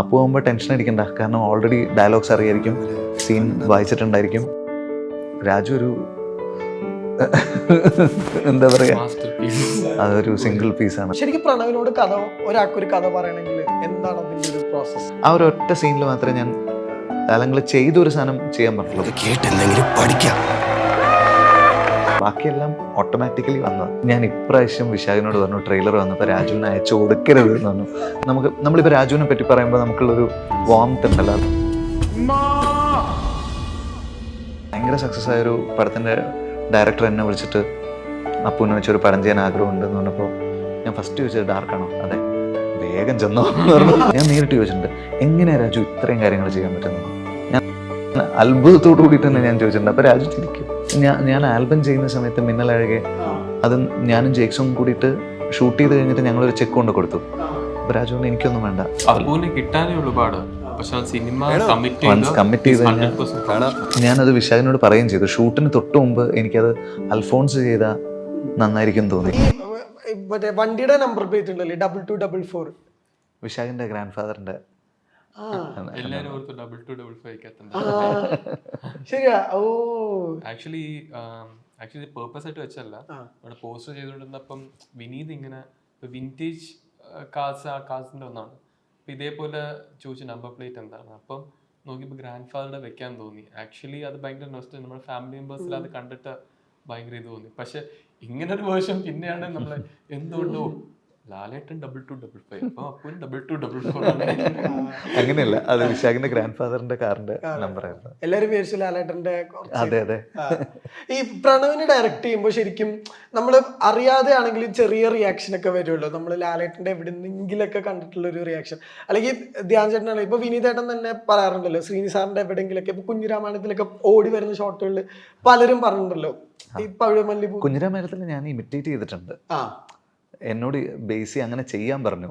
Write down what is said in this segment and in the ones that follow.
അപ്പോൾ ആകുമ്പോൾ ടെൻഷൻ അടിക്കണ്ട. കാരണം ഓൾറെഡി ഡയലോഗ്സ് അറിയായിരിക്കും. സീൻ വായിച്ചിട്ടുണ്ടായിരിക്കും. രാജു ഒരു എന്താ പറയാ? മാസ്റ്റർ അതൊരു സിംഗിൾ പീസാണ് ശരിക്കും പ്രണവിനോട് കഥ ഒരാൾക്കൊരു കഥ പറയണമെങ്കിൽ എന്താണ് അതിന്റെ ഒരു പ്രോസസ് ആ ഒരു ഒറ്റ സീനിൽ മാത്രമേ ഞാൻ അല്ലെങ്കിൽ ചെയ്തൊരു സാധനം ചെയ്യാൻ പറ്റുള്ളൂ കേട്ടെന്തെങ്കിലും പഠിക്കാം. ബാക്കിയെല്ലാം ഓട്ടോമാറ്റിക്കലി വന്നത്. ഞാൻ ഇപ്രാവശ്യം വിശാഖിനോട് പറഞ്ഞു ട്രെയിലർ വന്നപ്പോൾ രാജുവിനെ അയച്ചു കൊടുക്കരുത് എന്ന് പറഞ്ഞു. നമുക്ക് നമ്മളിപ്പോൾ രാജുവിനെ പറ്റി പറയുമ്പോൾ നമുക്കുള്ളൊരു വാംത്ത് ഉണ്ടല്ലോ. ഭയങ്കര സക്സസ് ആയ ഒരു പടത്തിന്റെ ഡയറക്ടർ എന്നെ വിളിച്ചിട്ട് അപ്പൂനെ വെച്ചൊരു പടം ചെയ്യാൻ ആഗ്രഹമുണ്ട് എന്ന് പറഞ്ഞപ്പോൾ ഞാൻ ഫസ്റ്റ് ചോദിച്ചത് ഡാർക്കാണോ അതെ. വേഗം ചെന്നോ എന്ന് പറഞ്ഞു. ഞാൻ നേരിട്ട് ചോദിച്ചിട്ടുണ്ട് എങ്ങനെയാണ് രാജു ഇത്രയും കാര്യങ്ങൾ ചെയ്യാൻ പറ്റുന്നത്? ഞാൻ അത്ഭുതത്തോടു കൂടിയിട്ട് തന്നെ ഞാൻ ചോദിച്ചിട്ടുണ്ട്. അപ്പോൾ രാജു ചിരിക്കും. ഞാൻ ഞാൻ ആൽബം ചെയ്യുന്ന സമയത്ത് മിന്നലഴകെ അത് ഞാനും ജേക്സും കൂടിയിട്ട് ഷൂട്ട് ചെയ്ത് കഴിഞ്ഞിട്ട് ഞങ്ങളൊരു ചെക്ക് കൊണ്ട് കൊടുത്തു. അപ്പൊ രാജു പറഞ്ഞു എനിക്കൊന്നും വേണ്ട. കിട്ടാനേ ഉള്ളൂ പാട്. പക്ഷെ ആ സിനിമ കമ്മിറ്റ് ചെയ്ത് ഞാനത് വിശാഖിനോട് പറയുകയും ചെയ്തു. ഷൂട്ടിന് തൊട്ട് മുമ്പ് എനിക്കത് അൽഫോൺസ് ചെയ്ത നന്നായിരിക്കും തോന്നി. മറ്റേ വണ്ടിയുടെ നമ്പർ പ്ലേറ്റ് ഉണ്ടല്ലേ ഡബിൾ ടു ഡബിൾ ഫോർ. വിശാഖിന്റെ ഗ്രാൻഡ് ഫാദറിന്റെ എല്ലാരും ഓർത്ത് ഡബിൾ ടു ഡബിൾ ഫൈവ് ശരിയാ. ഓ. ആക്ച്വലി ആക്ച്വലി പേർപ്പസ് ആയിട്ട് വെച്ചല്ല ആ. അവിടെ പോസ്റ്റർ ചെയ്തുകൊണ്ടിരുന്നപ്പം വിനീത് ഇങ്ങനെ വിന്റേജ് കാർസ് ആ കാർസിന്റെ ഒന്നാണ്. അപ്പൊ ഇതേപോലെ ചോദിച്ച നമ്പർ പ്ലേറ്റ് എന്താണ്? അപ്പം നോക്കിയപ്പോൾ ഗ്രാൻഡ് ഫാദറുടെ വെക്കാൻ തോന്നി. ആക്ച്വലി അത് ഭയങ്കര നൊസ്റ്റ് നമ്മുടെ ഫാമിലി മെമ്പേഴ്സിൽ അത് കണ്ടിട്ട് ഭയങ്കര ഇത് തോന്നി. പക്ഷെ ഇങ്ങനെ ഒരു വേർഷൻ പിന്നെയാണ് നമ്മളെ എന്തുകൊണ്ടോ ലാലേട്ടൻ ഡബിൾ ടു ഡബിൾ ഫൈവ് അപ്പൊ അപ്പൂന് ഡബിൾ ടു ഡബിൾ ഫോർ അങ്ങനെയല്ല. അത് വിശാഖിന്റെ ഗ്രാൻഡ് ഫാദറിന്റെ കാറിന്റെ നമ്പർ ആയിരുന്നു. എല്ലാരും വിചാരിച്ചു ലാലേട്ടന്റെ അതെ അതെ. ഈ പ്രണവിനെ ഡയറക്റ്റ് ചെയ്യുമ്പോൾ ശരിക്കും നമ്മൾ അറിയാതെ ആണെങ്കിലും ചെറിയ റിയാക്ഷൻ ഒക്കെ വരുമല്ലോ. നമ്മൾ ലാലേട്ടന്റെ എവിടെന്നെങ്കിലൊക്കെ കണ്ടിട്ടുള്ള ഒരു റിയാക്ഷൻ അല്ലെങ്കിൽ ധ്യാൻ ചേട്ടനാണ് ഇപ്പൊ വിനീതേട്ടൻ തന്നെ പറയാറുണ്ടല്ലോ ശ്രീനിസാറിന്റെ എവിടെയെങ്കിലൊക്കെ ഇപ്പൊ കുഞ്ഞിരാമായണത്തിലൊക്കെ ഓടി വരുന്ന ഷോട്ടുകളിൽ പലരും പറഞ്ഞിട്ടുണ്ടല്ലോ. ഈ പഴുമല്ലി കുഞ്ഞിരാമായണത്തിൽ ഞാൻ ഇമിറ്റേറ്റ് ചെയ്തിട്ടുണ്ട്. ആ. എന്നോട് ബേസി അങ്ങനെ ചെയ്യാൻ പറഞ്ഞു.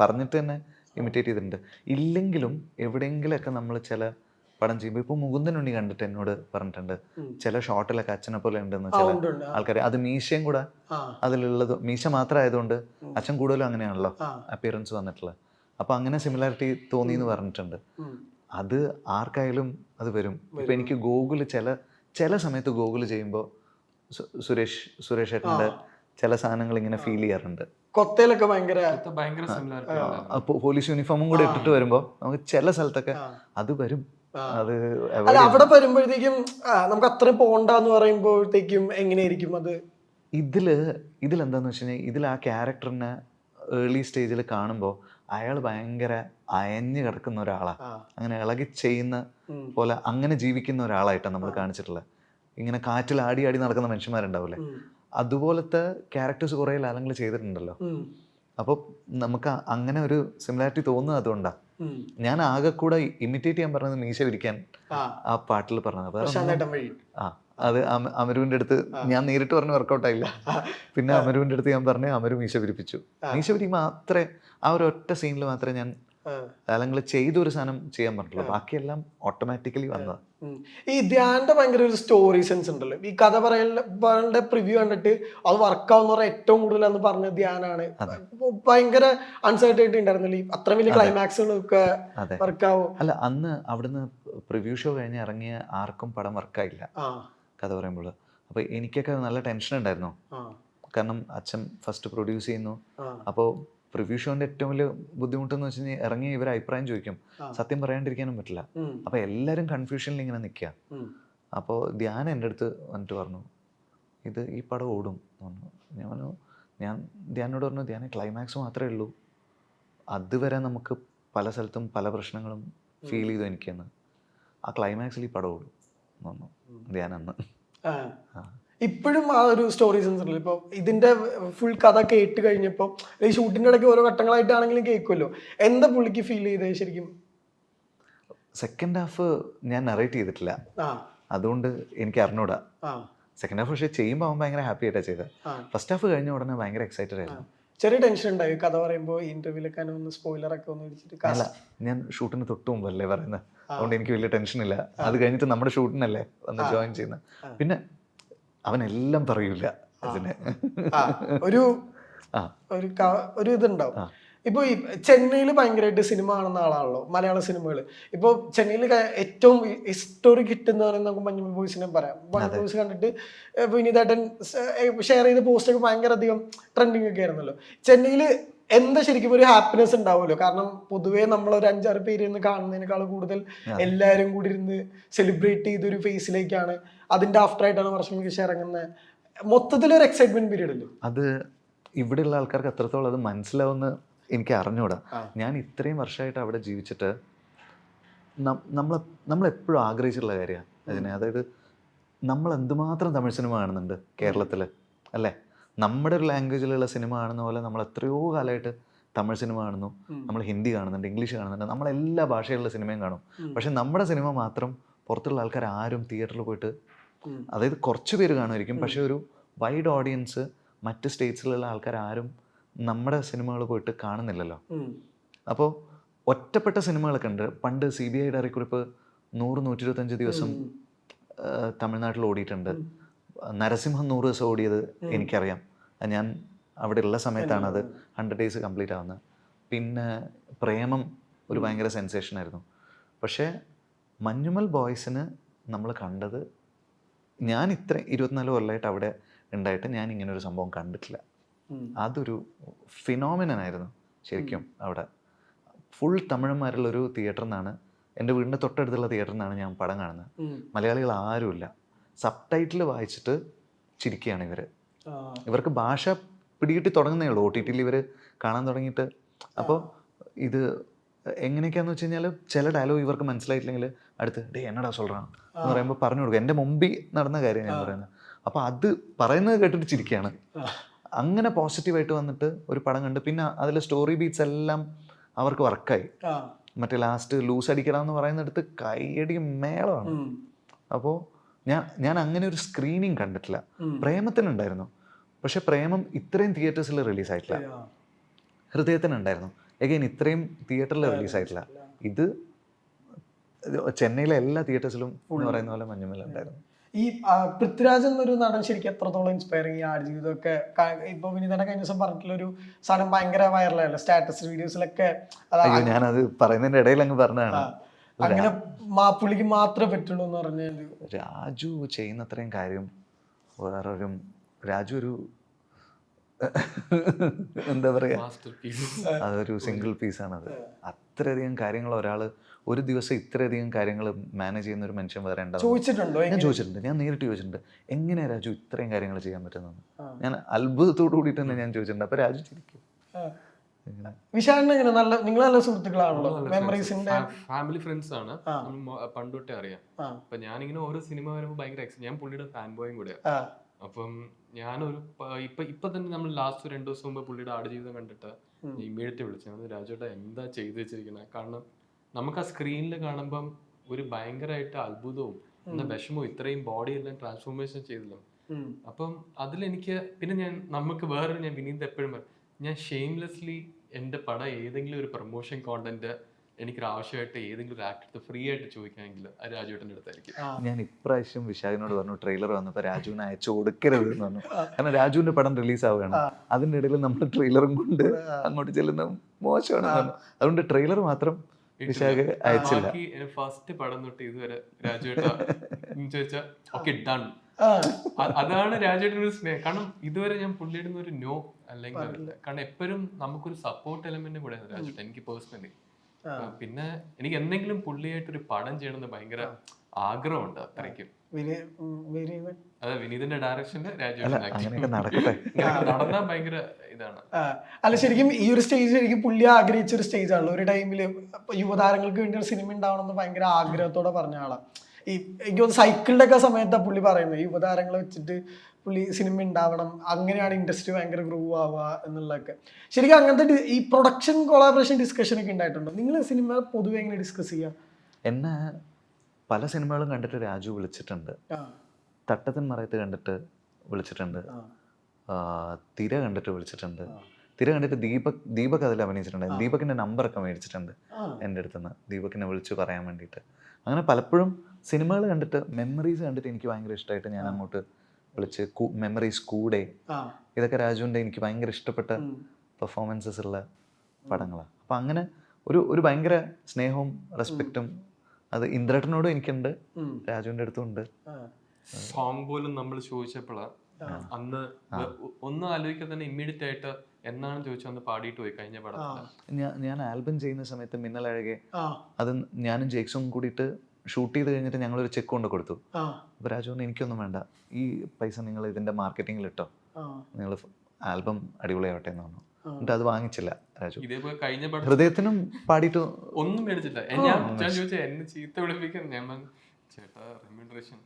പറഞ്ഞിട്ട് തന്നെ ഇമിറ്റേറ്റ് ചെയ്തിട്ടുണ്ട്. ഇല്ലെങ്കിലും എവിടെയെങ്കിലൊക്കെ നമ്മൾ ചില പടം ചെയ്യുമ്പോൾ ഇപ്പോൾ മുകുന്ദനുണ്ണി കണ്ടിട്ട് എന്നോട് പറഞ്ഞിട്ടുണ്ട്. ചില ഷോട്ടിലൊക്കെ അച്ഛനെ പോലെ ഉണ്ടെന്ന് ചില ആൾക്കാർ അത് മീശയും കൂടെ അതിലുള്ളത് മീശ മാത്രം ആയതുകൊണ്ട് അച്ഛൻ കൂടുതലും അങ്ങനെയാണല്ലോ അപ്പിയറൻസ് വന്നിട്ടുള്ളത്. അപ്പോൾ അങ്ങനെ സിമിലാരിറ്റി തോന്നി എന്ന് പറഞ്ഞിട്ടുണ്ട്. അത് ആർക്കായാലും അത് വരും. ഇപ്പൊ എനിക്ക് ഗൂഗിൾ ചില ചില സമയത്ത് ഗൂഗിൾ ചെയ്യുമ്പോൾ സുരേഷ് സുരേഷ് ഏട്ടന്റെ ചില സാധനങ്ങൾ ഇങ്ങനെ ഫീൽ ചെയ്യാറുണ്ട്. കൊത്തയിലൊക്കെ ഭയങ്കര പോലീസ് യൂണിഫോമും കൂടെ ഇട്ടിട്ട് വരുമ്പോൾ നമുക്ക് ചില സ്ഥലത്തൊക്കെ. അത് വരും. അത് അവിടെ വരുമ്പോഴത്തേക്കും നമുക്ക് അത്രയും പോണ്ടെന്ന് പറയുമ്പോഴത്തേക്കും എങ്ങനെയായിരിക്കും അത്? ഇതിൽ ഇതിലെന്താന്ന് വെച്ച് കഴിഞ്ഞാൽ ഇതിൽ ആ ക്യാരക്ടറിനെ ഏർലി സ്റ്റേജിൽ കാണുമ്പോൾ അയാൾ ഭയങ്കര അയഞ്ഞു കിടക്കുന്ന ഒരാളാണ് അങ്ങനെ ഇളകി ചെയ്യുന്ന പോലെ അങ്ങനെ ജീവിക്കുന്ന ഒരാളായിട്ടാണ് നമ്മൾ കാണിച്ചിട്ടുള്ളത് ഇങ്ങനെ കാറ്റിൽ ആടി ആടി നടക്കുന്ന മനുഷ്യന്മാരുണ്ടാവില്ലേ. അതുപോലത്തെ ക്യാരക്ടേഴ്സ് കുറേ ലാലങ്ങൾ ചെയ്തിട്ടുണ്ടല്ലോ. അപ്പോൾ നമുക്ക് അങ്ങനെ ഒരു സിമിലാരിറ്റി തോന്നുന്നത് അതുകൊണ്ടാണ് ഞാൻ ആകെ കൂടെ ഇമിറ്റേറ്റ് ചെയ്യാൻ പറഞ്ഞത് മീശ വിരിക്കാൻ ആ. പാട്ടിൽ പറഞ്ഞത്. ആ അത് അമരുവിന്റെ അടുത്ത് ഞാൻ നേരിട്ട് പറഞ്ഞ് വർക്കൗട്ട് ആയില്ല. പിന്നെ അമരുവിന്റെ അടുത്ത് ഞാൻ പറഞ്ഞു അമരു മീശ വിരിപ്പിച്ചു മീശ വിരി മാത്രമേ ആ ഒരു ഒറ്റ സീനിൽ മാത്രമേ ഞാൻ ആ. ചെയ്ത ഒരു സാധനം ചെയ്യാൻ പറ്റുള്ളൂ ബാക്കിയെല്ലാം ഓട്ടോമാറ്റിക്കലി വന്നത്. ഈ ധ്യാനിന്റെ ഭയങ്കര ഒരു സ്റ്റോറി സെൻസ് ഉണ്ടല്ലോ. ഈ കഥ പറയലിന്റെ പ്രിവ്യൂ കണ്ടിട്ട് അത് വർക്കാവുന്ന പറഞ്ഞ ഏറ്റവും കൂടുതൽ എന്ന് പറഞ്ഞ ധ്യാനാണ്. ഭയങ്കര അൺസർട്ടൈറ്റി ഉണ്ടായിരുന്നല്ലോ. അത്ര വലിയ ക്ലൈമാക്സുകളൊക്കെ വർക്കാവും അല്ല അന്ന് അവിടുന്ന് പ്രിവ്യൂ ഷോ കഴിഞ്ഞ് ഇറങ്ങിയ ആർക്കും പടം വർക്കായില്ല കഥ പറയുമ്പോൾ അപ്പൊ എനിക്കൊക്കെ നല്ല ടെൻഷൻ ഉണ്ടായിരുന്നു. കാരണം അച്ഛൻ ഫസ്റ്റ് പ്രൊഡ്യൂസ് ചെയ്യുന്നു. അപ്പോൾ പ്രിവ്യൂ ഷോന്റെ ഏറ്റവും വലിയ ബുദ്ധിമുട്ടെന്ന് വെച്ച് കഴിഞ്ഞാൽ ഇറങ്ങി ഇവർ അഭിപ്രായം ചോദിക്കും. സത്യം പറയാണ്ടിരിക്കാനും പറ്റില്ല. അപ്പൊ എല്ലാരും കൺഫ്യൂഷനിൽ ഇങ്ങനെ നിൽക്കുക. അപ്പോൾ ധ്യാൻ എന്റെ അടുത്ത് വന്നിട്ട് പറഞ്ഞു ഇത് ഈ പടം ഓടും. എന്ന് പറഞ്ഞു. ഞാൻ പറഞ്ഞു ഞാൻ ധ്യാനോട് പറഞ്ഞു ധ്യാനം ക്ലൈമാക്സ് മാത്രമേ ഉള്ളൂ. അതുവരെ നമുക്ക് പല സ്ഥലത്തും പല പ്രശ്നങ്ങളും ഫീൽ ചെയ്തു എനിക്കെന്ന്. ആ ക്ലൈമാക്സിൽ ഈ പടം ഓടും എന്ന് പറഞ്ഞു. ധ്യാൻ അന്ന്. ആ. ഇപ്പോഴും ആ ഒരു സ്റ്റോറി സെൻസ് ഉണ്ടല്ലോ ഇപ്പൊ ഇതിന്റെ ഫുൾ കഥ കേട്ട് കഴിഞ്ഞപ്പോൾ ഈ ഷൂട്ടിന്റെ ഇടയ്ക്ക് ഓരോ ഘട്ടങ്ങളായിട്ടാണെങ്കിലും കേൾക്കുമല്ലോ എന്താ പുള്ളിക്ക് ഫീൽ ചെയ്തത് ശരിക്കും? സെക്കൻഡ് ഹാഫ് ഞാൻ നറേറ്റ് ചെയ്തിട്ടില്ല. അതുകൊണ്ട് എനിക്ക് അറിഞ്ഞൂടാ. സെക്കൻഡ് ഹാഫ് പക്ഷേ ചെയ്യുമ്പോൾ അവൻ ഭയങ്കര ഹാപ്പി ആയിട്ടാ ചെയ്തത് ഫസ്റ്റ് ഹാഫ് കഴിഞ്ഞ ഉടനെ ഭയങ്കര എക്സൈറ്റഡ് ആയിരുന്നു. ചെറിയ ടെൻഷൻ ഉണ്ടായി. കഥ പറയുമ്പോൾ ഇന്റർവ്യൂലൊക്കെ ഒന്ന് സ്പോയിലർ ഒക്കെ ഒന്ന് വിളിച്ചിട്ട് അല്ല ഞാൻ ഷൂട്ടിന് തൊട്ട് മുമ്പല്ലേ പറയുന്നത് അതുകൊണ്ട് എനിക്ക് വലിയ ടെൻഷൻ ഇല്ല. അത് കഴിഞ്ഞിട്ട് നമ്മുടെ ഷൂട്ടിനല്ലേ വന്ന് ജോയിൻ ചെയ്യുന്നത് പിന്നെ അവനെല്ലാം പറയൂല അതിന് ഒരു ഒരു ഒരു ഇതുണ്ടാവും. ഇപ്പൊ ഈ ചെന്നൈയിൽ ഭയങ്കരമായിട്ട് സിനിമ കാണുന്ന ആളാണല്ലോ മലയാള സിനിമകൾ ഇപ്പൊ ചെന്നൈയിൽ ഏറ്റവും ഹിസ്റ്റോറി ഹിറ്റ് എന്ന് പറയുന്ന നമുക്ക് മഞ്ഞുമൽ ബോയ്സിനെ പറയാം. മഞ്ഞുമൽ ബോയ്സ് കണ്ടിട്ട് വിനീതേട്ടൻ ഷെയർ ചെയ്ത പോസ്റ്റൊക്കെ ഭയങ്കര അധികം ട്രെൻഡിങ് ഒക്കെ ആയിരുന്നല്ലോ. ചെന്നൈയിൽ എന്താ ശരിക്കും ഒരു ഹാപ്പിനെസ് ഉണ്ടാവുമല്ലോ? കാരണം പൊതുവേ നമ്മൾ ഒരു അഞ്ചാറ് പേര് ഇരുന്ന് കാണുന്നതിനേക്കാൾ കൂടുതൽ എല്ലാവരും കൂടി ഇരുന്ന് സെലിബ്രേറ്റ് ചെയ്തൊരു ഫേസിലേക്കാണ് അതിന്റെ ആഫ്റ്റർ ആയിട്ടാണ് വർഷം ശേഷം ഇറങ്ങുന്നത് മൊത്തത്തിൽ ഒരു എക്സൈറ്റ്മെന്റ് പീരീഡ് അല്ലേ? അത് ഇവിടെയുള്ള ആൾക്കാർക്ക് എത്രത്തോളം അത് മനസ്സിലാവുന്ന എനിക്ക് അറിഞ്ഞൂടാ. ഞാൻ ഇത്രയും വർഷമായിട്ട് അവിടെ ജീവിച്ചിട്ട് നമ്മൾ നമ്മൾ എപ്പോഴും ആഗ്രഹിച്ചിട്ടുള്ള കാര്യമാണ് അതിനെ അതായത് നമ്മൾ എന്തുമാത്രം തമിഴ് സിനിമ കാണുന്നുണ്ട് കേരളത്തിൽ അല്ലേ? നമ്മുടെ ഒരു ലാംഗ്വേജിലുള്ള സിനിമ കാണുന്ന പോലെ നമ്മൾ എത്രയോ കാലമായിട്ട് തമിഴ് സിനിമ കാണുന്നു. നമ്മൾ ഹിന്ദി കാണുന്നുണ്ട് ഇംഗ്ലീഷ് കാണുന്നുണ്ട് നമ്മൾ എല്ലാ ഭാഷയിലുള്ള സിനിമയും കാണും. പക്ഷെ നമ്മുടെ സിനിമ മാത്രം പുറത്തുള്ള ആൾക്കാർ ആരും തിയേറ്ററിൽ പോയിട്ട്. അതായത് കുറച്ച് പേര് കാണുമായിരിക്കും. പക്ഷെ ഒരു വൈഡ് ഓഡിയൻസ് മറ്റ് സ്റ്റേറ്റ്സിലുള്ള ആൾക്കാർ ആരും നമ്മുടെ സിനിമകൾ പോയിട്ട് കാണുന്നില്ലല്ലോ. അപ്പോൾ ഒറ്റപ്പെട്ട സിനിമകളൊക്കെ ഉണ്ട്. പണ്ട് സി ബി ഐ ഡയറിക്കുറിപ്പ് നൂറ് നൂറ്റി ഇരുപത്തഞ്ച് ദിവസം തമിഴ്നാട്ടിൽ ഓടിയിട്ടുണ്ട്. നരസിംഹം നൂറ് ദിവസം ഓടിയത് എനിക്കറിയാം. ഞാൻ അവിടെ ഉള്ള സമയത്താണ് അത് ഹൺഡ്രഡ് ഡേയ്സ് കംപ്ലീറ്റ് ആവുന്നത്. പിന്നെ പ്രേമം ഒരു ഭയങ്കര സെൻസേഷൻ ആയിരുന്നു. പക്ഷേ മഞ്ഞുമൽ ബോയ്സിന് നമ്മൾ കണ്ടത് ഞാൻ ഇത്ര ഇരുപത്തിനാല് കൊല്ലമായിട്ട് അവിടെ ഉണ്ടായിട്ട് ഞാൻ ഇങ്ങനെ ഒരു സംഭവം കണ്ടിട്ടില്ല. അതൊരു ഫിനോമിനായിരുന്നു ശരിക്കും അവിടെ. ഫുൾ തമിഴന്മാരുള്ള ഒരു തിയേറ്ററിൽ നിന്നാണ് എന്റെ വീടിന്റെ തൊട്ടടുത്തുള്ള തിയേറ്ററിൽ നിന്നാണ് ഞാൻ പടം കാണുന്നത്. മലയാളികൾ ആരുമില്ല സബ് ടൈറ്റിൽ വായിച്ചിട്ട് ചിരിക്കുകയാണ് ഇവർ ഇവർക്ക് ഭാഷ പിടികിട്ടി തുടങ്ങുന്നേ ഉള്ളൂ. ഒ ടി ടിയിൽ ഇവർ കാണാൻ തുടങ്ങിയിട്ട്. അപ്പോൾ ഇത് എങ്ങനെയൊക്കെയാന്ന് വെച്ച് കഴിഞ്ഞാൽ ചില ഡയലോഗ് ഇവർക്ക് മനസ്സിലായിട്ടില്ലെങ്കിൽ അടുത്ത് ഡേ എന്നടാ സൊല്ലാണ് എന്ന് പറയുമ്പോൾ പറഞ്ഞു കൊടുക്കുക എന്റെ മുമ്പിൽ നടന്ന കാര്യം ഞാൻ പറയുന്നത്. അപ്പോൾ അത് പറയുന്നത് കേട്ടിട്ട് ചിരിക്കുകയാണ്. അങ്ങനെ പോസിറ്റീവായിട്ട് വന്നിട്ട് ഒരു പടം കണ്ട് പിന്നെ അതിലെ സ്റ്റോറി ബീറ്റ്സ് എല്ലാം അവർക്ക് വർക്കായി. മറ്റേ ലാസ്റ്റ് ലൂസ് അടിക്കണം എന്ന് പറയുന്നിടത്ത് കൈയടി മേളമാണ്. അപ്പോൾ ഞാൻ ഞാൻ അങ്ങനെ ഒരു സ്ക്രീനിങ് കണ്ടിട്ടില്ല. പ്രേമത്തിനുണ്ടായിരുന്നു. പക്ഷെ പ്രേമം ഇത്രയും തിയേറ്റേഴ്സിൽ റിലീസായിട്ടില്ല. ഹൃദയത്തിനുണ്ടായിരുന്നു. എഗൈൻ ഇത്രയും തിയേറ്ററിൽ റിലീസായിട്ടില്ല ഇത് ഇത് ചെന്നൈയിലെ എല്ലാ തിയേറ്റേഴ്സിലും പറയുന്ന പോലെ മഞ്ഞുമല ഉണ്ടായിരുന്നു. ഈ പൃഥ്വിരാജ് എന്നൊരു നടൻ ശരിക്കും എത്രത്തോളം ഇൻസ്പയറിങ് ഈ ആടുജീവിതമൊക്കെ? ഇപ്പൊ ഇപ്പൊ തന്നെ കഴിഞ്ഞ ദിവസം പറഞ്ഞിട്ടുള്ള ഒരു സാധനം ഭയങ്കര വൈറലായല്ലോ സ്റ്റാറ്റസ് വീഡിയോസിലൊക്കെ ഞാനത് പറയുന്നതിന്റെ ഇടയിൽ അങ്ങ് പറഞ്ഞതാണ്. അങ്ങനെ പുള്ളിക്ക് മാത്രമേ പറ്റുള്ളൂ എന്ന് പറഞ്ഞു രാജു ചെയ്യുന്ന അത്രയും കാര്യം വേറൊരു രാജു ഒരു എന്താ പറയാ? മാസ്റ്റർ അതൊരു സിംഗിൾ പീസാണ് അത് അത്രയധികം കാര്യങ്ങൾ ഒരാൾ ഒരു ദിവസം ഇത്രയധികം കാര്യങ്ങൾ മാനേജ് ചെയ്യുന്ന ഒരു മനുഷ്യൻ വേറെ ചോദിച്ചിട്ടുണ്ടോ ഞാൻ ചോദിച്ചിട്ടുണ്ട്. ഞാൻ നേരിട്ട് ചോദിച്ചിട്ടുണ്ട്. എങ്ങനെയാ രാജു ഇത്രയും കാര്യങ്ങൾ ചെയ്യാൻ പറ്റുന്നത് ഞാൻ അത്ഭുതത്തോടു കൂടി തന്നെ ഞാൻ ചോദിച്ചിട്ടുണ്ട്. അപ്പൊ രാജു ചിരിക്കും. ഇങ്ങനെ. വിശാലിന് എങ്ങനെ? നല്ല നിങ്ങൾ നല്ല സുഹൃത്തുക്കളാണല്ലോ? മെമ്മറീസിന്റെ ഫാമിലി ഫ്രണ്ട്സ് ആണ്. ആ. നമ്മൾ മൊ- പണ്ട് തൊട്ടേ അറിയാം. അപ്പൊ ഞാനിങ്ങനെ ഓരോ സിനിമ വരുമ്പോൾ ഭയങ്കര ഞാൻ പുള്ളിയുടെ ഫാൻ ബോയും കൂടെയാണ്. അപ്പം ഞാനൊരു ഇപ്പൊ ഇപ്പൊ തന്നെ നമ്മൾ ലാസ്റ്റ് രണ്ടു ദിവസം മുമ്പ് പുള്ളിയുടെ ആടുജീവിതം കണ്ടിട്ട് ഇമ്മീഡിയറ്റ് വിളിച്ചു ഞാൻ രാജുവേട്ട എന്താ ചെയ്തു വെച്ചിരിക്കുന്നത് കാരണം നമുക്ക് ആ സ്ക്രീനിൽ കാണുമ്പം ഒരു ഭയങ്കരമായിട്ട് അത്ഭുതവും എന്നാ വിഷമവും ഇത്രയും ബോഡി എല്ലാം ട്രാൻസ്ഫോർമേഷൻ ചെയ്തല്ലോ. അപ്പം അതിലെനിക്ക് പിന്നെ ഞാൻ നമുക്ക് വേറൊരു ഞാൻ വിനീത് എപ്പോഴും പറയും ഞാൻ ഷെയിംലെസ്ലി എന്റെ പടം ഏതെങ്കിലും ഒരു പ്രൊമോഷൻ കോണ്ടന്റ് എനിക്കൊരു ആവശ്യമായിട്ട് ഏതെങ്കിലും ഒരു ആക്ടർ ഫ്രീ ആയിട്ട് ചോദിക്കാമെങ്കിൽ അത് രാജുവേട്ടന്റെ അടുത്തായിരിക്കും. ആ. ഞാൻ ഇപ്രാവശ്യം വിശാഖിനോട് പറഞ്ഞു ട്രെയിലർ വന്നപ്പോൾ രാജുവിനെ അയച്ചു കൊടുക്കരുത് എന്ന് പറഞ്ഞു കാരണം രാജുവിന്റെ പടം റിലീസ് ആവുകയാണ്. അതിന്റെ ഇടയിൽ നമ്മൾ ട്രെയിലറും കൊണ്ട് അങ്ങോട്ട് ചെല്ലുന്ന മോശമാണ്. അതുകൊണ്ട് ട്രെയിലർ മാത്രം വിശാഖ് അയച്ചില്ല. ബാക്കി ഫസ്റ്റ് പടം തൊട്ട് ഇതുവരെ രാജുവേട്ട ചോദിച്ചാ ഓക്കെ ഡൺ അതാണ് രാജേട്ടൻ ഒരു സ്നേഹം. കാരണം ഇതുവരെ ഞാൻ പുള്ളിയുടെ ഒരു നോ അല്ലെങ്കിൽ കാരണം എപ്പോഴും നമുക്കൊരു സപ്പോർട്ട് എലമെന്റ് കൂടെ രാജേട്ടൻ എനിക്ക് പേഴ്സണലി പിന്നെ എനിക്ക് എന്തെങ്കിലും പുള്ളിയായിട്ട് ഒരു പടം ചെയ്യണമെന്ന് ഭയങ്കര ആഗ്രഹമുണ്ട് അത്രയ്ക്കും. അതെ വിനീതിന്റെ നടക്കട്ടെ. നടന്നാൽ ഭയങ്കര ഇതാണ്. അല്ല ശരിക്കും ഈ ഒരു സ്റ്റേജ് ശരിക്കും പുള്ളി ആഗ്രഹിച്ച ഒരു സ്റ്റേജ് ആണല്ലോ. ഒരു ടൈമിൽ യുവതാരങ്ങൾക്ക് വേണ്ടി ഒരു സിനിമ ഉണ്ടാവണം എന്ന് ഭയങ്കര ആഗ്രഹത്തോടെ പറഞ്ഞ ആളാണ് ഈ എനിക്ക് തോന്നുന്നു സൈക്കിളിന്റെ ഒക്കെ സമയത്താ പുള്ളി പറയുന്നത്. യുവതാരങ്ങളെ വെച്ചിട്ട് പുള്ളി സിനിമ ഉണ്ടാവണം അങ്ങനെയാണ് ഇൻഡസ്ട്രി ഭയങ്കര ഗ്രൂ ആവുക എന്നുള്ളതൊക്കെ. ശരിക്കും അങ്ങനത്തെ ഈ പ്രൊഡക്ഷൻ കൊളാബറേഷൻ ഡിസ്കഷൻ ഒക്കെ ഉണ്ടായിട്ടുണ്ടോ നിങ്ങൾ സിനിമ പൊതുവെ എങ്ങനെ ഡിസ്കസ് ചെയ്യുക എന്നെ പല സിനിമകളും കണ്ടിട്ട് രാജു വിളിച്ചിട്ടുണ്ട്. തട്ടത്തിൻ മറയത്ത് കണ്ടിട്ട് വിളിച്ചിട്ടുണ്ട്. തിര കണ്ടിട്ട് വിളിച്ചിട്ടുണ്ട്. തിര കണ്ടിട്ട് ദീപക് ദീപക് അതിൽ അഭിനയിച്ചിട്ടുണ്ട്. ദീപകിന്റെ നമ്പറൊക്കെ മേടിച്ചിട്ടുണ്ട്. എന്റെ അടുത്ത് നിന്ന് ദീപകിനെ വിളിച്ചു പറയാൻ വേണ്ടിയിട്ട്. അങ്ങനെ പലപ്പോഴും സിനിമകൾ കണ്ടിട്ട് മെമ്മറീസ് കണ്ടിട്ട് എനിക്ക് ഭയങ്കര ഇഷ്ടമായിട്ട് ഞാൻ അങ്ങോട്ട് വിളിച്ച് മെമ്മറീസ് കൂടെ. ഇതൊക്കെ രാജുവിന്റെ എനിക്ക് ഭയങ്കര ഇഷ്ടപ്പെട്ട പെർഫോമൻസസ് ഉള്ള പടങ്ങളാണ് അപ്പം അങ്ങനെ ഒരു ഒരു ഭയങ്കര സ്നേഹവും റെസ്പെക്റ്റും അത് ഇന്ദ്രേട്ടനോടും എനിക്കുണ്ട്. രാജുവിന്റെ അടുത്തും ഉണ്ട്. ആ. സോങ് പോലും നമ്മൾ ചോദിച്ചപ്പോഴാണ് അന്ന് ഒന്ന് ഒന്നും ആലോചിക്കാൻ തന്നെ ഇമ്മീഡിയറ്റ് ആയിട്ട് എന്നാണ് ചോദിച്ചു അന്ന് പാടിയിട്ട് പോയി കഴിഞ്ഞ പടം ഞാൻ ഞാൻ ആൽബം ചെയ്യുന്ന സമയത്ത് മിന്നലഴകെ ആ. അത് ഞാനും ജേക്സും കൂടിയിട്ട് ഷൂട്ട് ചെയ്ത് കഴിഞ്ഞിട്ട് ഞങ്ങളൊരു ചെക്ക് കൊണ്ട് കൊടുത്തു. ആ. അപ്പോൾ രാജു പറഞ്ഞു എനിക്കൊന്നും വേണ്ട. ഈ പൈസ നിങ്ങൾ ഇതിന്റെ മാർക്കറ്റിങ്ങിൽ ഇട്ടോ. നിങ്ങൾ ആൽബം അടിപൊളിയാവട്ടെ എന്ന് പറഞ്ഞു. എന്നിട്ട് അത് വാങ്ങിച്ചില്ല രാജു. കഴിഞ്ഞ ഹൃദയത്തിനും പാടിയിട്ട് ഒന്നും മേടിച്ചില്ല ഞാൻ ഞാൻ ചോദിച്ചാ എന്നെ ചീത്ത വിളിപ്പിക്കാൻ ഞാൻ പറഞ്ഞു, ചേട്ടാ റെമ്യൂണറേഷൻ